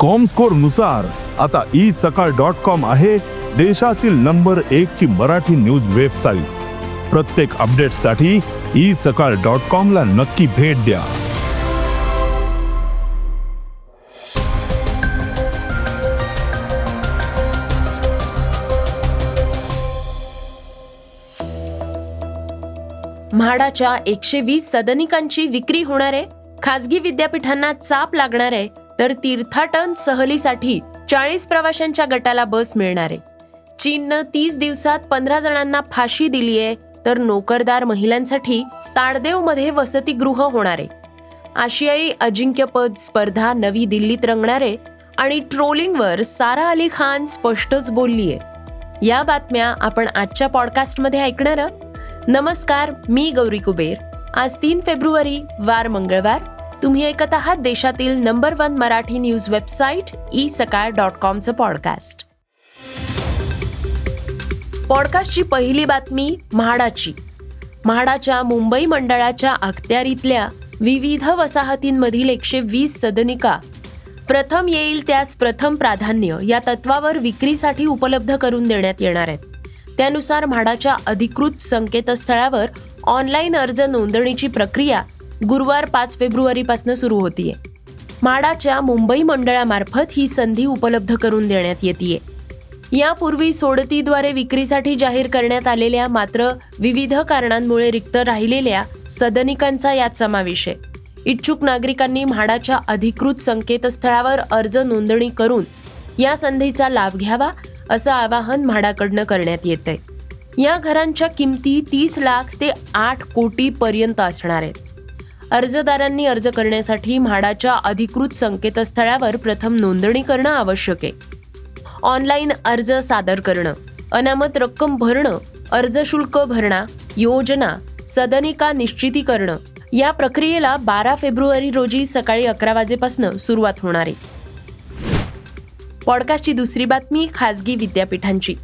कॉमस्कोरनुसार आता E Sakal dot com आहे देशातील नंबर एक ची मराठी न्यूज वेबसाईट प्रत्येक अपडेटसाठी ई सकाळ डॉट कॉम ला नक्की भेट द्या. म्हाडाच्या एकशे वीस सदनिकांची विक्री होणार आहे. खासगी विद्यापीठांना चाप लागणार आहे. तर तीर्थाटन सहलीसाठी चाळीस प्रवाशांच्या गटाला बस मिळणार आहे. चीननं तीस दिवसात पंधरा जणांना फाशी दिली आहे तर नोकरदार महिलांसाठी ताडदेवमध्ये वसतिगृह होणार आहे. आशियाई अजिंक्यपद स्पर्धा नवी दिल्लीत रंगणार आहे आणि ट्रोलिंगवर सारा अली खान स्पष्टच बोलली आहे. या बातम्या आपण आजच्या पॉडकास्टमध्ये ऐकणार नमस्कार मी गौरी कुबेर. आज तीन फेब्रुवारी वार मंगळवार. तुम्ही ऐकत आहात देशातील number one Marathi news website e Sakal dot कॉमचं podcast. पॉडकास्टची पहिली बातमी म्हाडाची. म्हाडाच्या मुंबई मंडळाच्या अखत्यारीतल्या विविध वसाहतींमधील एकशे वीस सदनिका प्रथम येईल त्यास प्रथम प्राधान्य या तत्वावर विक्रीसाठी उपलब्ध करून देण्यात येणार आहेत. त्यानुसार म्हाडाच्या अधिकृत संकेतस्थळावर ऑनलाईन अर्ज नोंदणीची प्रक्रिया गुरुवार पाच फेब्रुवारीपासून सुरू होतीये. म्हाडाच्या मुंबई मंडळामार्फत ही संधी उपलब्ध करून देण्यात येते यापूर्वी सोडतीद्वारे विक्रीसाठी जाहीर करण्यात आलेल्या मात्र विविध कारणांमुळे रिक्त राहिलेल्या सदनिकांचा यात समावेश आहे. इच्छुक नागरिकांनी म्हाडाच्या अधिकृत संकेतस्थळावर अर्ज नोंदणी करून या संधीचा लाभ घ्यावा असं आवाहन म्हाडाकडनं करण्यात येत आहे या घरांच्या किमती तीस लाख ते आठ कोटी पर्यंत असणार आहेत. अर्जदारांनी अर्ज करण्यासाठी म्हाडाच्या अधिकृत संकेतस्थळावर प्रथम नोंदणी करणं आवश्यक आहे. ऑनलाईन अर्ज सादर करणं अनामत रक्कम भरणं अर्ज शुल्क भरणा योजना सदनिका निश्चिती करणं या प्रक्रियेला बारा फेब्रुवारी रोजी सकाळी अकरा वाजेपासून सुरुवात होणार आहे. पॉडकास्टची दुसरी बातमी खासगी विद्यापीठांची.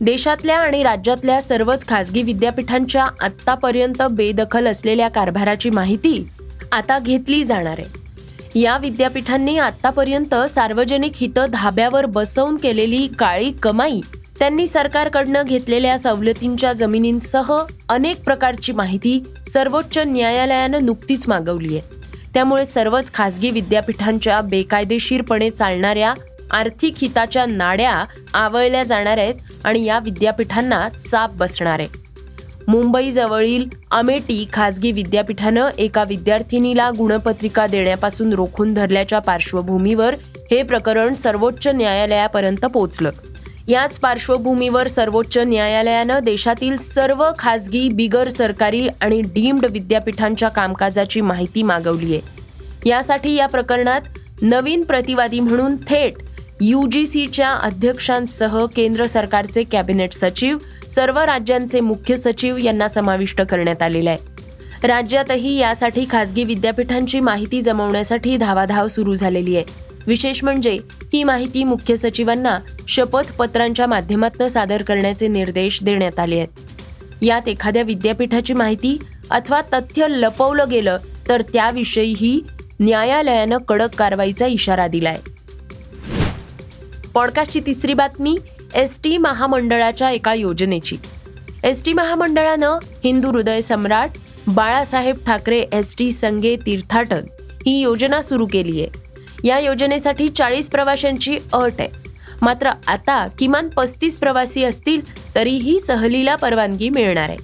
देशातल्या आणि राज्यातल्या सर्वच खासगी विद्यापीठांच्या आत्तापर्यंत बेदखल असलेल्या कारभाराची माहिती आता घेतली जाणार आहे. या विद्यापीठांनी आतापर्यंत सार्वजनिक हित धाब्यावर बसवून केलेली काळी कमाई त्यांनी सरकारकडनं घेतलेल्या सवलतींच्या जमिनींसह अनेक प्रकारची माहिती सर्वोच्च न्यायालयानं नुकतीच मागवली आहे. त्यामुळे सर्वच खासगी विद्यापीठांच्या बेकायदेशीरपणे चालणाऱ्या आर्थिक हिताच्या नाड्या आवळल्या जाणार आहेत आणि या विद्यापीठांना चाप बसणार आहे. मुंबईजवळील अमेटी अमेठी खासगी विद्यापीठानं एका विद्यार्थिनीला गुणपत्रिका देण्यापासून रोखून धरल्याच्या पार्श्वभूमीवर हे प्रकरण सर्वोच्च न्यायालयापर्यंत पोहोचलं. याच पार्श्वभूमीवर सर्वोच्च न्यायालयानं देशातील सर्व खासगी बिगर सरकारी आणि डीम्ड विद्यापीठांच्या कामकाजाची माहिती मागवली आहे. यासाठी या प्रकरणात नवीन प्रतिवादी म्हणून थेट यू जी सीच्या अध्यक्षांसह केंद्र सरकारचे कॅबिनेट सचिव सर्व राज्यांचे मुख्य सचिव यांना समाविष्ट करण्यात आलेलं आहे. राज्यातही यासाठी खासगी विद्यापीठांची माहिती जमवण्यासाठी धावाधाव सुरू झालेली आहे. विशेष म्हणजे ही माहिती मुख्य सचिवांना शपथपत्रांच्या माध्यमातून सादर करण्याचे निर्देश देण्यात आले आहेत. यात एखाद्या विद्यापीठाची माहिती अथवा तथ्य लपवलं गेलं तर त्याविषयीही न्यायालयानं कडक कारवाईचा इशारा दिलाय. पॉडकास्टची तिसरी बातमी एस टी महामंडळाच्या एका योजनेची. एस टी महामंडळानं हिंदू हृदय सम्राट बाळासाहेब ठाकरे एस टी संगे तीर्थाटन ही योजना सुरू केली आहे या योजनेसाठी चाळीस प्रवाशांची अट आहे. मात्र आता किमान पस्तीस प्रवासी असतील तरीही सहलीला परवानगी मिळणार आहे.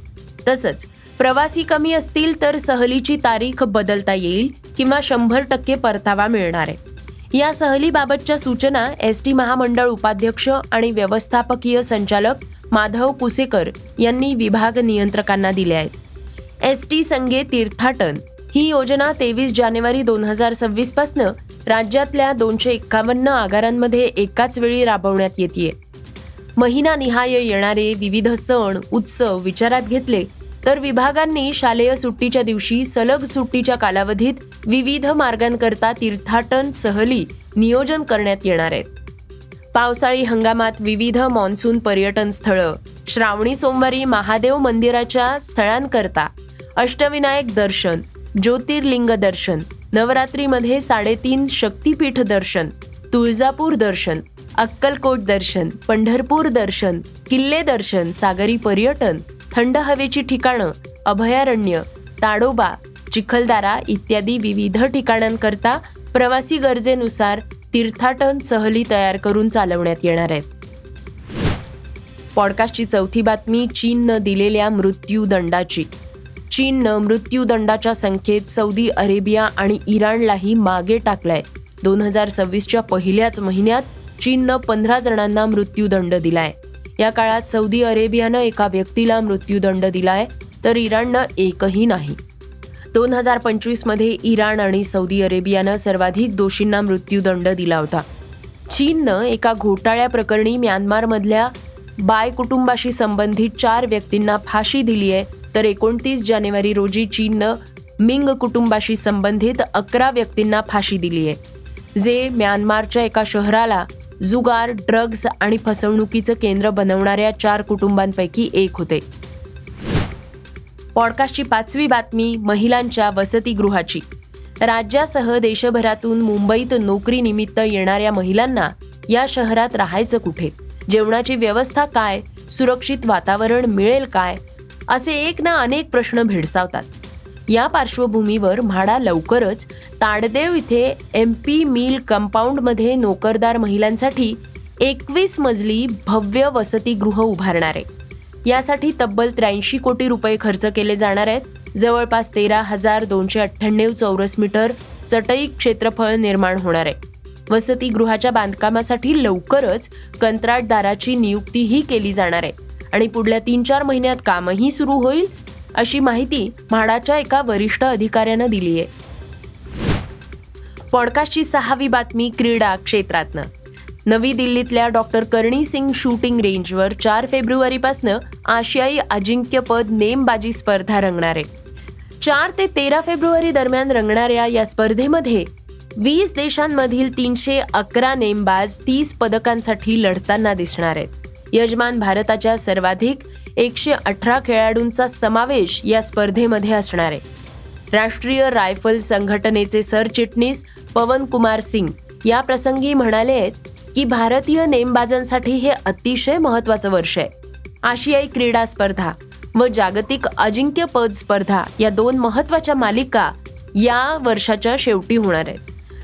तसंच प्रवासी कमी असतील तर सहलीची तारीख बदलता येईल किंवा शंभर टक्के परतावा मिळणार आहे. या सहलीबाबतच्या सूचना एस टी महामंडळ उपाध्यक्ष आणि व्यवस्थापकीय संचालक माधव कुसेकर यांनी विभाग नियंत्रकांना दिल्या आहेत. एस टी संघे तीर्थाटन ही योजना तेवीस जानेवारी दोन हजार सव्वीस पासनं राज्यातल्या दोनशे एक्कावन्न आगारांमध्ये एकाच वेळी राबवण्यात येते महिनानिहाय येणारे विविध सण उत्सव विचारात घेतले तर विभागांनी शालेय सुट्टीच्या दिवशी सलग सुट्टीच्या कालावधीत विविध मार्गांकरता तीर्थाटन सहली नियोजन करण्यात येणार आहेत. पावसाळी हंगामात विविध मान्सून पर्यटन स्थळं श्रावणी सोमवारी महादेव मंदिराच्या स्थळांकरता अष्टविनायक दर्शन ज्योतिर्लिंग दर्शन नवरात्रीमध्ये साडेतीन शक्तीपीठ दर्शन तुळजापूर दर्शन अक्कलकोट दर्शन पंढरपूर दर्शन किल्ले दर्शन सागरी पर्यटन थंड हवेची ठिकाणं अभयारण्य ताडोबा चिखलदारा इत्यादी विविध ठिकाणांकरता प्रवासी गरजेनुसार तीर्थाटन सहली तयार करून चालवण्यात येणार आहेत. पॉडकास्टची चौथी बातमी चीननं दिलेल्या मृत्यूदंडाची. चीननं मृत्यूदंडाच्या संख्येत सौदी अरेबिया आणि इराणलाही मागे टाकलाय. दोन हजार सव्वीसच्या पहिल्याच महिन्यात चीननं पंधरा जणांना मृत्यूदंड दिलाय. या काळात सौदी अरेबियानं एका व्यक्तीला मृत्यूदंड दिलाय तर इराणनं एकही नाही. दोन हजार पंचवीसमध्ये इराण आणि सौदी अरेबियानं सर्वाधिक दोषींना मृत्यूदंड दिला होता. चीननं एका घोटाळ्या प्रकरणी म्यानमारमधल्या बाय कुटुंबाशी संबंधित चार व्यक्तींना फाशी दिली आहे तर एकोणतीस जानेवारी रोजी चीननं मिंग कुटुंबाशी संबंधित अकरा व्यक्तींना फाशी दिली आहे जे म्यानमारच्या एका शहराला जुगार ड्रग्ज आणि फसवणुकीचं केंद्र बनवणाऱ्या चार कुटुंबांपैकी एक होते. पॉडकास्टची पाचवी बातमी महिलांच्या वसतिगृहाची. राज्यासह देशभरातून मुंबईत नोकरीनिमित्त येणाऱ्या महिलांना या शहरात राहायचं कुठे? जेवणाची व्यवस्था काय? सुरक्षित वातावरण मिळेल काय? असे एक ना अनेक प्रश्न भेडसावतात. या पार्श्वभूमीवर म्हाडा लवकरच ताडदेव इथे एम पी मिल कंपाऊंडमध्ये नोकरदार महिलांसाठी एकवीस मजली भव्य वसतिगृह उभारणार आहे. यासाठी तब्बल त्र्याऐंशी कोटी रुपये खर्च केले जाणार आहेत. जवळपास तेरा हजार दोनशे अठ्ठ्याण्णव चौरस मीटर चटई क्षेत्रफळ निर्माण होणार आहे. वसतिगृहाच्या बांधकामासाठी लवकरच कंत्राटदाराची नियुक्तीही केली जाणार आहे. आणि पुढल्या तीन चार महिन्यात कामही सुरू होईल. अशी माहिती म्हाडाच्या एका वरिष्ठ अधिकाऱ्यानं दिली आहे. पॉडकास्टची सहावी बातमी क्रीडा क्षेत्रातनं. नवी दिल्लीतल्या डॉक्टर करणी सिंग शूटिंग रेंजवर चार फेब्रुवारीपासनं आशियाई अजिंक्यपद नेमबाजी स्पर्धा रंगणार आहे. चार ते तेरा फेब्रुवारी दरम्यान रंगणाऱ्या या स्पर्धेमध्ये वीस देशांमधील तीनशे अकरा नेमबाज तीस पदकांसाठी लढताना दिसणार आहेत. यजमान भारताच्या सर्वाधिक एकशे अठरा खेळाडूंचा समावेश या स्पर्धेमध्ये असणार आहे. राष्ट्रीय रायफल संघटनेचे सरचिटणीस पवन कुमार सिंग या प्रसंगी म्हणाले आहेत की भारतीय नेमबाजांसाठी हे अतिशय महत्वाचं वर्ष आहे. आशियाई क्रीडा स्पर्धा व जागतिक अजिंक्यपद स्पर्धा या दोन महत्त्वाच्या मालिका या वर्षाच्या शेवटी होणार आहेत.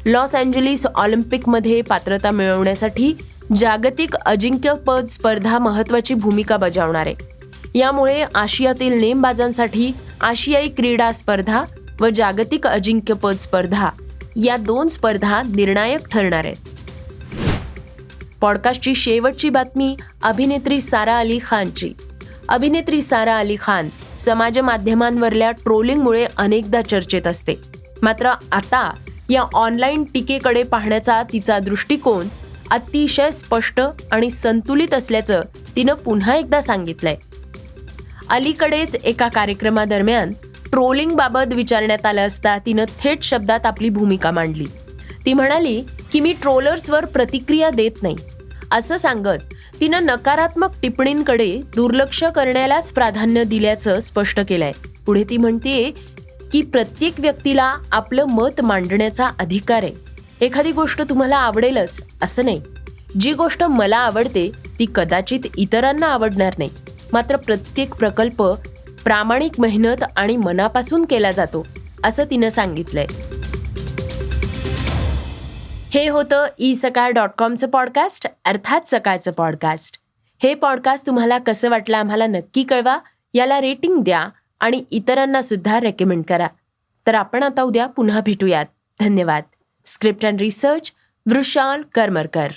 लॉस एंजलिस ऑलिम्पिकमध्ये पात्रता मिळवण्यासाठी जागतिक अजिंक्यपद स्पर्धा महत्वाची भूमिका बजावणार. आहे यामुळे आशियातील नेमबाजांसाठी आशियाई क्रीडा स्पर्धा व जागतिक अजिंक्यपद स्पर्धा या दोन स्पर्धा निर्णायक ठरणार आहेत. पॉडकास्टची शेवटची बातमी अभिनेत्री सारा अली खानची. अभिनेत्री सारा अली खान समाज माध्यमांवरल्या ट्रोलिंगमुळे अनेकदा चर्चेत असते. मात्र आता या ऑनलाईन टीकेकडे पाहण्याचा तिचा दृष्टिकोन अतिशय स्पष्ट आणि संतुलित असल्याचं तिनं पुन्हा एकदा सांगितलंय. अलीकडेच एका कार्यक्रमादरम्यान ट्रोलिंगबाबत विचारण्यात आलं असता तिनं थेट शब्दात आपली भूमिका मांडली. ती म्हणाली की मी ट्रोलर्सवर प्रतिक्रिया देत नाही. असं सांगत तिनं नकारात्मक टिप्पणींकडे दुर्लक्ष करण्यालाच प्राधान्य दिल्याचं स्पष्ट केलंय. पुढे ती म्हणतेय की प्रत्येक व्यक्तीला आपलं मत मांडण्याचा अधिकार आहे. एखादी गोष्ट तुम्हाला आवडेलच असं नाही. जी गोष्ट मला आवडते ती कदाचित इतरांना आवडणार नाही. मात्र प्रत्येक प्रकल्प प्रामाणिक मेहनत आणि मनापासून केला जातो असं तिनं सांगितलंय. हे होतं ई सकाळ डॉट कॉमचं पॉडकास्ट अर्थात सकाळचं पॉडकास्ट. हे पॉडकास्ट तुम्हाला कसं वाटलं आम्हाला नक्की कळवा याला रेटिंग द्या आणि इतरांना सुद्धा रेकमेंड करा. तर आपण आता उद्या पुन्हा भेटूयात. धन्यवाद. Script and research Vrushal Karmarkar.